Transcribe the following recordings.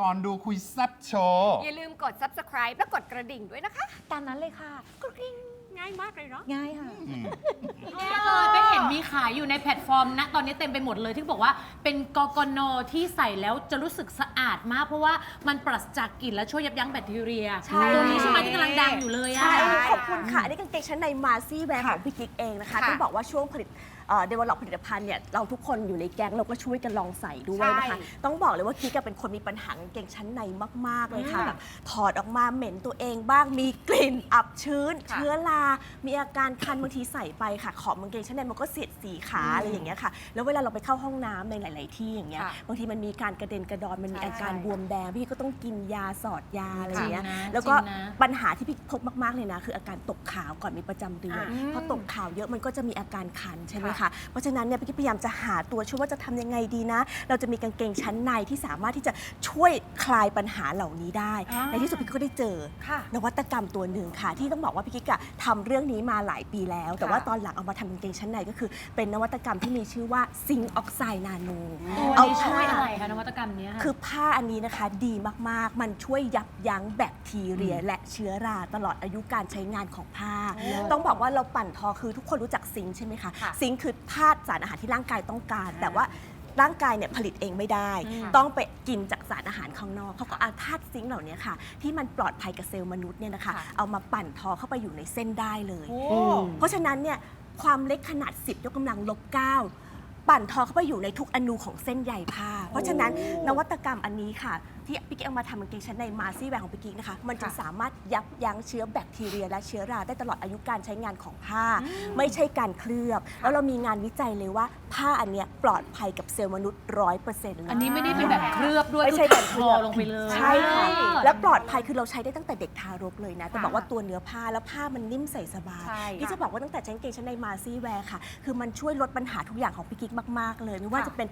ก่อนดูคุยแซ่บโชว์ อย่าลืมกด subscribe และกดกระดิ่งด้วยนะคะ ตามนั้นเลยค่ะ กริ๊งง่ายมากเลยเนาะง่ายค่ะ เลยไปเห็นมีขายอยู่ในแพลตฟอร์มนะ ตอนนี้เต็มไปหมดเลยที่บอกว่าเป็นกกนที่ใส่แล้วจะรู้สึกสะอาดมาก เพราะว่ามันปราศจากกลิ่นและช่วยยับยั้งแบคทีเรียใช่ ตัวนี้ใช่ไหมที่กำลังดังอยู่เลยอะ ใช่ใช่ขอบคุณค่ะอันนี้กางเกงชั้นในมาซี่แวร์ของพี่กิ๊กเองนะคะ ค่ะ ต้องบอกว่าช่วงผลิต เดเวลลอปผลิตภัณฑ์เนี่ยเราทุกคนอยู่ในแก๊งเราก็ช่วยกันลองใส่ด้วยนะคะ ใช่ต้องบอกเลยว่ากิ๊กอะเป็นคนมีปัญหากางเกงชั้นในมาก ๆ เลยค่ะอืมแบบถอดออกมาเหม็นตัวเองบ้างมีกลิ่นอับชื้น ค่ะ เชื้อรามีอาการคันบางทีใส่ไปค่ะ ขอบกางเกงชั้นในมันก็เสียดสีขาอะไรอย่างเงี้ยค่ะแล้วเวลาเราไปเข้าห้องน้ำในหลาย ๆ ที่อย่างเงี้ยค่ะบางทีมันมีการกระเด็นกระดอนมันมีใช่ อาการบวมแดงพี่ก็ต้องกินยาสอดยาอะไรอย่างเงี้ยจริงนะแล้วก็จริงนะ ปัญหาที่พี่พบมาก ๆ เลยนะ คืออาการตกขาวก่อนมีประจำเดือนอ่าพอตกขาวเยอะมันก็จะมีอาการคันใช่ไหมค่ะคะเพราะฉะนั้นเนี่ยพี่พยายามจะหาตัวช่วยว่าจะทำยังไงดีนะ เราจะมีกางเกงชั้นในที่สามารถที่จะช่วยคลายปัญหาเหล่านี้ได้ อ่าในที่สุดพี่ก็ได้เจอ ค่ะนวัตกรรมตัวหนึ่งค่ะ ที่ต้องบอกว่าพี่กิ๊กอะทำเรื่องนี้มาหลายปีแล้ว แต่ว่าค่ะตอนหลังเอามาทำกางเกงชั้นในก็คือ เป็นนวัตกรรมที่มีชื่อว่าซิงออกไซด์นาโน ตัวนี้ช่วยอะไรคะนวัตกรรมเนี้ยค่ะคือผ้าอันนี้นะคะดีมาก ๆ มันช่วยยับยั้งแบคทีเรีย และเชื้อราตลอดอายุการใช้งานของผ้า ต้องบอกว่าเราปั่นทอคือทุกคนรู้จักซิงค์ใช่ไหมคะ ค่ะ ซิงค์คือธาตุสารอาหารที่ร่างกายต้องการ แต่ว่าร่างกายเนี่ยผลิตเองไม่ได้ อืม ต้องไปกินจากสารอาหารข้างนอกเขาก็เอาธาตุซิงค์เหล่านี้ค่ะ ที่มันปลอดภัยกับเซลล์มนุษย์เนี่ยนะคะ ค่ะ เอามาปั่นทอเข้าไปอยู่ในเส้นได้เลย โอ้ เพราะฉะนั้นเนี่ยความเล็กขนาด 10 ยกกำลังลบ 9 ปั่นทอเข้าไปอยู่ในทุกอนูของเส้นใยผ้า เพราะฉะนั้นนวัตกรรมอันนี้ค่ะที่พี่กิ๊กเอามาทำกางเกงชั้นในมาซี่แวร์ของพี่กิ๊กนะคะ มันจะค่ะสามารถยับยั้งเชื้อแบคทีเรีย และเชื้อราได้ตลอดอายุการใช้งานของผ้า ไม่ใช่การเคลือบ แล้วเรามีงานวิจัยเลยว่าผ้าอันเนี้ยปลอดภัยกับเซลล์มนุษย์ร้อยเปอร์เซ็นต์อันนี้ไม่ได้เป็นแบบเคลือบด้วยไม่ใช่คือการเคลือบทอลงไปเลย ใช่ค่ะอ่าและปลอดภัยคือเราใช้ได้ตั้งแต่เด็กทารกเลยนะแต่ค่ะบอกว่าตัวเนื้อผ้าแล้วผ้ามันนิ่มใส่สบายใช่พี่ค่ะจะบอกว่าตั้งแต่ใช้กางเกงชั้นในมาซี่แวร์ค่ะ คือมันช่วยลดปัญหาทุกอย่างของพี่กิ๊กมาก ๆ เลยไม่ว่าค่ะจะเป็น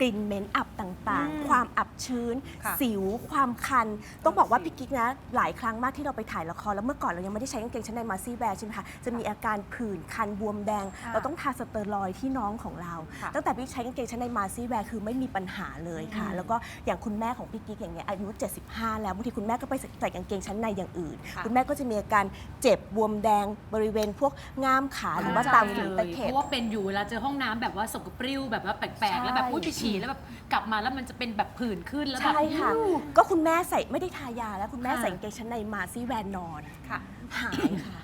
กลิ่นเหม็นอับต่างอืมๆ ความอับชื้น ค่ะสิว ความคัน ต้องบอกว่าพี่กิ๊กนะหลายครั้งมากที่เราไปถ่ายละครแล้วเมื่อก่อนเรายังไม่ได้ใช้กางเกงชั้นในมาซี่แวร์ใช่ไหมคะจะมีอาการผื่นคันบวมแดง ค่ะเราต้องทาสเตอรอยด์ที่น้องของเรา ค่ะตั้งแต่พี่ใช้กางเกงชั้นในมาซี่แวร์คือไม่มีปัญหาเลยค่ะแล้วก็อย่างคุณแม่ของพี่กิ๊กอย่างเงี้ยอายุ 75 แล้วบางทีคุณแม่ก็ไปใส่กางเกงชั้นในอย่างอื่น ค่ะ คุณแม่ก็จะมีอาการเจ็บบวมแดงบริเวณพวกง่ามขาหรือว่าตามเข้ฝีใจตะเลยเข็เพบ ราะว่าเป็นอยู่เวลาเจอห้องน้ำแบบว่าสกปรกแบบว่าแปลกใช่ๆแล้วแบบอุ้ยไปฉี่แล้วแบบกลับมาแล้วมันจะเป็นแบบผื่นขึ้นแล้วแบบ ใช่ค่ะ ก็คุณแม่ใส่ไม่ได้ทายาแล้วคุณแม่ค่ะ ใส่กางเกงชั้นในมาซี่แวร์นอนค่ะ หายค่ะโ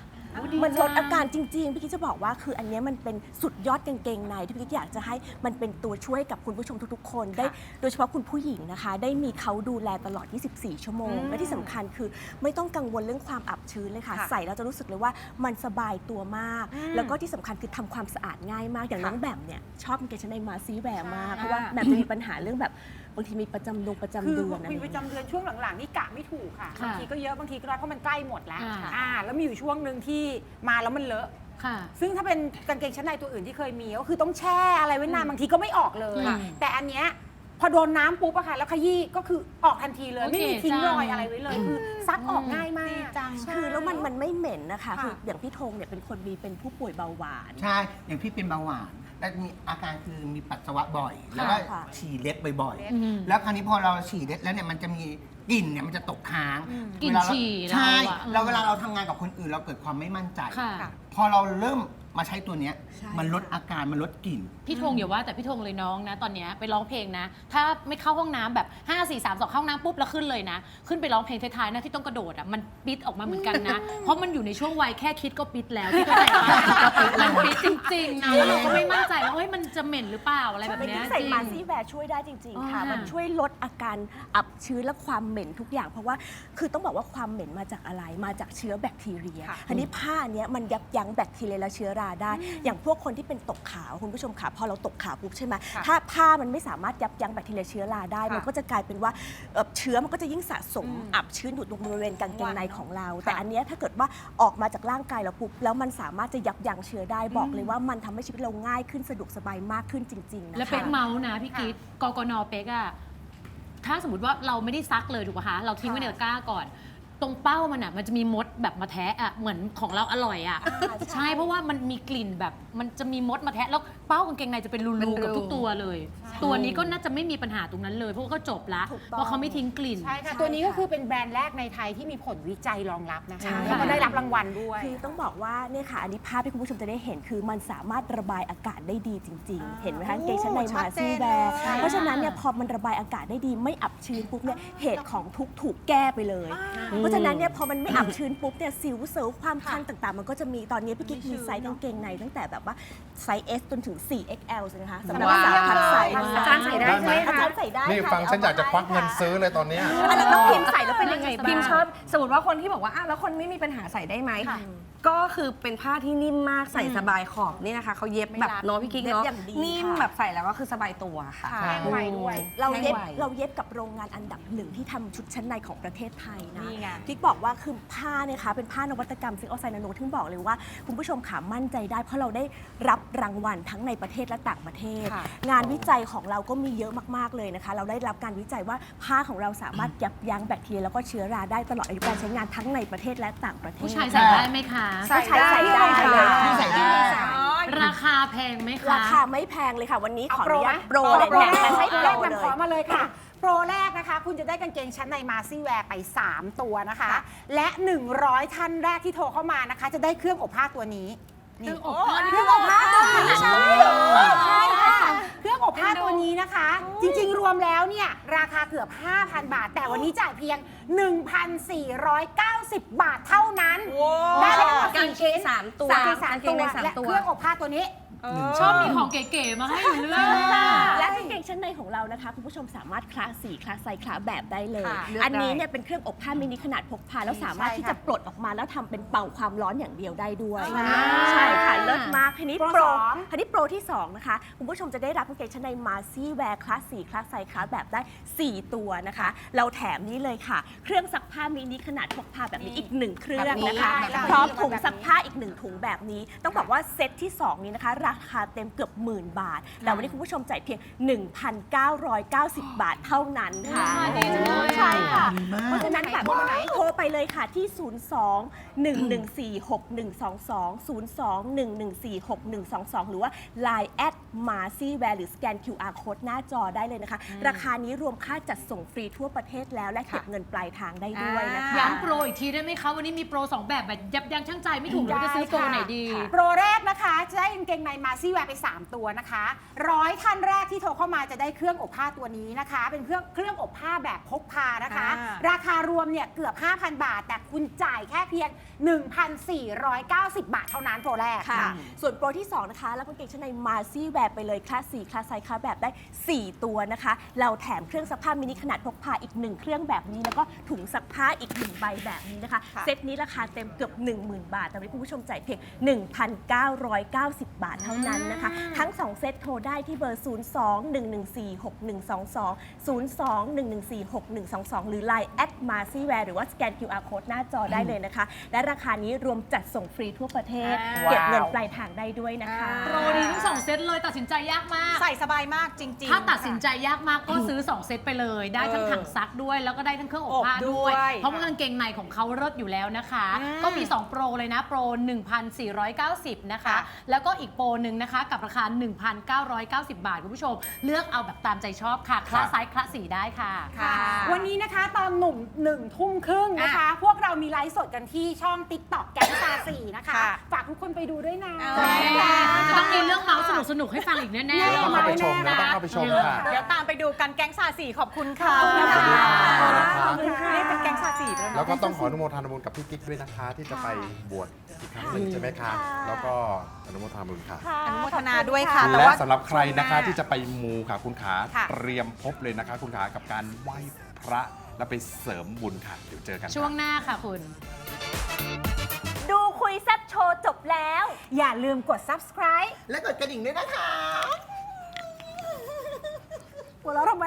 อ้ดี มันลดจังอาการจริงๆ พี่กิ๊กจะบอกว่าคืออันเนี้ยมันเป็นสุดยอดกางเกงในที่พี่กิ๊กอยากจะให้มันเป็นตัวช่วยกับคุณผู้ชมทุกๆ คน ได้โดยเฉพาะคุณผู้หญิงนะคะ ได้มีเขาดูแลตลอด 24 ชั่วโมงอืมและที่สำคัญคือไม่ต้องกังวลเรื่องความอับชื้นเลยค่ะ ค่ะใส่แล้วจะรู้สึกเลยว่ามันสบายตัวมาก อืมแล้วก็ที่สำคัญคือทำความสะอาดง่ายมากอย่างค่ะน้องแบมเนี่ยชอบกางเกงชั้นในมาซีแวร์มากใช่ เพราะว่าแบมจะมีปัญหาเรื่องแบบ บางทีมีประจำดงประจำคือเดือนอะไรอมีย่างประเงี้ยจำเดือนช่วงหลังๆนี่กะไม่ถูกค่ะค่ะบางทีก็เยอะบางทีก็น้อยเพราะมันใกล้หมดแล้วอ่า อ่าแล้วมีอยู่ช่วงหนึ่งที่มาแล้วมันเลอะ ค่ะ ซึ่งถ้าเป็นกางเกงชั้นในตัวอื่นที่เคยมีก็คือต้องแช่อะไรไว้นานบางทีก็ไม่ออกเลย ค่ะแต่อันเนี้ยพอโดนน้ำปุ๊บอะค่ะแล้วขยี้ก็คือออกทันทีเลย โอเคไม่มีทิ้งจังรอยอะไรไว้เลยคือซักออกง่ายมาก จังใช่คือแล้วมันมันไม่เหม็นนะคะ ค่ะ คืออย่างพี่ธงเนี่ยเป็นคนมีเป็นผู้ป่วยเบาหวาน ใช่ อย่างพี่เป็นเบาหวาน แล้วมีอาการคือมีปัสสาวะบ่อย แล้วก็ค่ะ ฉี่เล็ดบ่อยอืม ๆ แล้วคราวนี้พอเราฉี่เล็ดแล้วเนี่ยมันจะมีกลิ่นเนี่ยมันจะตกค้างกลิ่นเวลาเราฉี่ใช่เราอะแล้วเวลาเราทำงานกับคนอื่นเราเกิดความไม่มั่นใจ ค่ะ พอเราเริ่ม มาใช้ตัวเนี้ยใช่ มันลดอาการมันลดกลิ่น พี่ธงอย่าว่าแต่พี่ธงเลยน้องนะ ตอนเนี้ยไปร้องเพลงนะ ถ้าไม่เข้าห้องน้ำแบบ 5 4 3 2 เข้าห้องน้ำปุ๊บแล้วขึ้นเลยนะ ขึ้นไปร้องเพลงท้ายๆนะที่ต้องกระโดดอะมันปิดออกมาเหมือนกันนะ เพราะมันอยู่ในช่วงวัยแค่คิดก็ปิดแล้วพี่เข้าใจปะมันปิดจริงๆนะแล้วเราก็ไม่มั่นใจว่าเฮ้ยมันจะเหม็นหรือเปล่าอะไรแบบไม่เนี้ได้ยใส่จริง มาซี่แวร์ช่วยได้จริง ๆ ค่ะ อ่ามั มันช่วยลดอาการอับชื้นและความเหม็นทุกอย่าง เพราะว่าคือต้องบอกว่าความเหม็นมาจากอะไร มาจากเชื้อแบคทีเรียค่ะอันนี้ผ้าเนี้ยมันยับยั้งแบคทีเรียและเชื้อราได้ อย่างพวกคนที่เป็นตกขาวคุณผู้ชมค่ะพอเราตกขาวปุ๊บใช่ไหมค่ะถ้าผ้ามันไม่สามารถยับยั้งแบคทีเรียเชื้อราได้ ค่ะมันก็จะกลายเป็นว่าเอ่อเชื้อมันก็จะยิ่งสะสมอืมอับชื้นอยู่ตรงบริเวณกางเกงในของเรา แต่ค่ะอันเนี้ยถ้าเกิดว่าออกมาจากร่างกายเราปุ๊บแล้วมันสามารถจะยับยั้งเชื้อได้บอกเลยว่ามันทำให้ชีวิตเราง่ายขึ้นสะดวกสบายมากขึ้นจริงๆนะคะ แล้วเป๊กเมาส์นะพี่กิ๊ดกกนเป๊กอะถ้าสมมติว่าเราไม่ได้ซักเลยถูกป่ะคะเราทิ้งไว้ในตะกร้าก่อน ตรงเป้ามันอะมันจะมีมดแบบมาแทะอะเหมือนของเราอร่อยอะอ่าใช่ ใช่เพราะว่ามันมีกลิ่นแบบมันจะมีมดมาแทะแล้วเป้ากางเกงในจะเป็นรูเป็นๆรูกับทุกตัวเลย ตัวนี้ก็น่าจะไม่มีปัญหาตรงนั้นเลยเพราะว่าก็จบละถูกต้อง เพราะเขาไม่ทิ้งกลิ่น ใช่ค่ะ ตัวนี้ก็คือเป็นแบรนด์แรกในไทยที่มีผลวิจัยรองรับนะใช่ คะแล้วก็ได้รับรางวัลด้วย คือต้องบอกว่าเนี่ยค่ะอันนี้ภาพที่คุณผู้ชมจะได้เห็นคือมันสามารถระบายอากาศได้ดีจริงๆเห็นไหมคะกางเกงชั้นในมาซี่แวร์เพราะฉะนั้นเนี่ยพอมันระบายอากาศได้ดีไม่อับชื้นปุ๊บเนี่ยเหตุของทุกข์ถูกแก้ไปเลย เพราะฉะนั้นเนี่ยพอมันไม่อับชื้นปุ๊บเนี่ยสิวเซลล์ความคันต่างๆ มันก็จะมีตอนนี้พี่กิ๊กมีไซส์กางเกงในตั้งแต่แบบว่าไซส์ S จนถึง 4XL เลยนะคะสำหรับว้าวสาวพัดใส่อาจารย์ใส่ได้ใช่ไหมคะอาจารย์ใส่ได้นี่ค่ะฟังฉันอยากจะควักเงินซื้อเลยตอนเนี้ยอันนั้นต้องพิมพ์ใส่แล้วเป็นยังไงบ้างพิมพ์ชอบสมมติว่าคนที่บอกว่าอะแล้วคนไม่มีปัญหาใส่ได้ไหม ก็คือเป็นผ้าที่นิ่มมากใส่สบายขอบนี่นะคะเขาเย็บแบบเนาะพี่กิ๊กเนาะเย็บอย่างดีนิ่มค่ะ แบบใส่แล้วก็คือสบายตัวค่ะ แห้งไวด้วย เราเย็บแห้งไว เราเย็บกับโรงงานอันดับหนึ่งที่ทำชุดชั้นในของประเทศไทยนะนี่ไงที่บอกว่าคือผ้าเนี่ยคะเป็นผ้านวัตกรรมซิงออไซนาโนที่บอกเลยว่า คุณผู้ชมขามั่นใจได้ เพราะเราได้รับรางวัลทั้งในประเทศและต่างประเทศ ค่ะ งานวิจัยของเราก็มีเยอะมากๆเลยนะคะ เราได้รับการวิจัยว่าผ้าของเราสามารถยับยั้งแบคทีเรียแล้วก็เชื้อราได้ตลอดอายุการใช้งานทั้งในประเทศและต่างประเทศ ผู้ชายใส่ได้ไหมคะก็ใช้ใส่ได้เลยที่ใส่ได้ ราคาแพงไหมคะ ราคาไม่แพงเลยค่ะ วันนี้ขออโปรนุไหมญาตโปรเลยโปรแถมแรให้กโปรแรกเลนำขอยมาเลยค่ะ โปรแรกนะคะ คุณจะได้กางเกงชั้นในมาซี่แวร์ไป 3 ตัวนะคะ และ 100 ท่านแรกที่โทรเข้ามานะคะ จะได้เครื่องอบผ้าตัวนี้นี่เครื่องอบผ้า เครื่องอบผ้าตัวนี้ใช่ใช่ค่ะเครื่อง อบผ้าตัวนี้นะคะ จริงๆ รวมแล้วเนี่ย ราคาเกือบ 5,000 บาท แต่วันนี้จ่ายเพียง 1,490 บาทเท่านั้น ได้ทั้งหมดกางเกงสามตัวกางเกงสามกางเกตังวในสามและตัวเครื่องอบผ้าตัวนี้ ชอบมีของเก๋ๆมาให้อยู่เรื่อยอะ และกางเกงชั้นในของเรานะคะ คุณผู้ชมสามารถคลาสสีคลาสไซส์คลาสแบบได้เลย ค่ะอันนี้เนี่ยเป็นเครื่องอบผ้ามินิขนาดพกพาแล้วสามารถใช่ค่ะที่จะปลดออกมาแล้วทำเป็นเป่าความร้อนอย่างเดียวได้ด้วยใช่ใช่ค่ะเลิศมากทีนี้โปรโปรสอง ทีนี้โปรที่สองนะคะคุณผู้ชมจะได้รับกางเกงชั้นในมาซี่แวร์คลาสสีคลาสไซส์คลาสแบบได้4ตัวนะคะ เราแถมนี้เลยค่ะ เครื่องซักผ้ามินิขนาดพกพาแบบนี้อีกหนึ่งเครื่องนะคะแบบนี้ พร้อมถุงซักผ้าอีกหนึ่งถุงแบบนี้ ต้องบอกว่าเซตที่2นี้นะคะราคาเต็มเกือบหมื่นบาท แต่วันนี้คุณผู้ชมจ่ายเพียง 1,990 บาทเท่านั้นค่ะราคาดีจังเลยใช่ค่ะ ดีมาก เพราะฉะนั้นแบบโทรไปเลยค่ะที่ 02 114 6122 02 114 6122 หรือว่า Line แอดมาซี่แวร์หรือสแกน QR code หน้าจอได้เลยนะคะ ราคานี้รวมค่าจัดส่งฟรีทั่วประเทศแล้วและเก็บเงินปลายทางได้ด้วยนะคะ ย้ำโปรอีกทีได้ไหมคะ วันนี้มีโปร 2 แบบแบบยับยั้งชั่งใจไม่ถูกเลยว่าจะซื้อโปรไหนดี โปรแรกนะคะจะได้กางเกงในมาซี่แวร์ไป 3 ตัวนะคะร้อยท่านแรกที่โทรเข้ามาจะได้เครื่องอบผ้าตัวนี้นะคะ เป็นเครื่องเครื่องอบผ้าแบบพกพานะคะราคารวมเนี่ยเกือบ 5,000 บาท แต่คุณจ่ายแค่เพียง 1,490 บาทเท่านั้นโปรแรก ค่ะ ส่วนโปรที่ 2 นะคะ แล้วกางเกงชั้นในมาซี่แวร์ไปเลยคลาส4คลาสไซส์คลาสแบบได้ 4 ตัวนะคะ เราแถมเครื่องซักผ้ามินิขนาดพกพาอีก 1 เครื่องแบบนี้ แล้วก็ถุงซักผ้าอีก 1 ใบแบบนี้นะคะเซตนี้ราคาเต็มเกือบ 10,000 บาท แต่วันนี้คุณผู้ชมจ่ายเพียง 1,990 บาทเท่านั้นนะคะ ทั้ง 2 เซตโทรได้ที่เบอร์ 02 114 6122 02 114 6122 หรือ Line แอดมาซี่แวร์หรือว่าสแกน QR code หน้าจอได้เลยนะคะ และราคานี้รวมจัดส่งฟรีทั่วประเทศเก็บเงินปลายทางได้ด้วยนะคะโปรดีทั้งสองเซตเลยตัดสินใจยากมาก ใส่สบายมากจริงๆ ถ้าตัดสินใจยากมากก็ซื้อ 2 เซตไปเลย ได้ทั้งถังซักด้วย แล้วก็ได้ทั้งเครื่องอบผ้าอบด้ด้ววยยเพราะว่ากางเกงในของเขาเลิศอยู่แล้วนะคะก็มี 2 โปรเลยนะ โปร 1,490 นะคะแล้วก็อีกโปรหนึ่งนะคะ กับราคา 1,990 บาท คุณผู้ชม เลือกเอาแบบตามใจชอบค่ะ คลาสไซส์คลาสสีได้ค่ะ ค่ะ วันนี้นะคะตอนหนุ่มหนึ่งทุ่มครึ่งนะคะ พวกเรามีไลฟ์สดกันที่ช่อง t ิ k t o k แก๊งซาสีนะคะ ค่ะฝากทุกคนไปดูด้วยนะใช่ค่ะจะต้องมีเรื่องเมาส์สนุกๆให้ฟังอีกแน่ๆ เดี๋ยวต้องเข้าไปชมเดี๋ยวต้องเข้าไปชมค่ะ เดี๋ยวตามไปดูกันแก๊งซาสีขอบคุณค่ะขอบคุณค่ะ ขอบคุณค่ะนี่เป็นแก๊งซาสีด้วยแล้วก็ต้องขออนุโมทนาบุญกับพี่กิ๊กด้วยนะคะ ที่จะไปบวชอีกครั้งหนึ่งใช่ไหมคะ แล้วก็อนุโมทนาบุญค่ะอนุโมทนาด้วยค่ะ แต่และว่าสำหรับใครนะคะช่วงหน้าที่จะไปมูค่ะคุณขาค่ะ เตรียมพบเลยนะคะ คุณขากับการไหว้พระแล้วไปเสริมบุญค่ะ เดี๋ยวเจอกันค่ะ ช่วงหน้าค่ะคุณ ดูคุยแซ่บโชว์จบแล้ว อย่าลืมกด subscribe และกดกระดิ่งด้วยนะคะ หัวเราะทำไม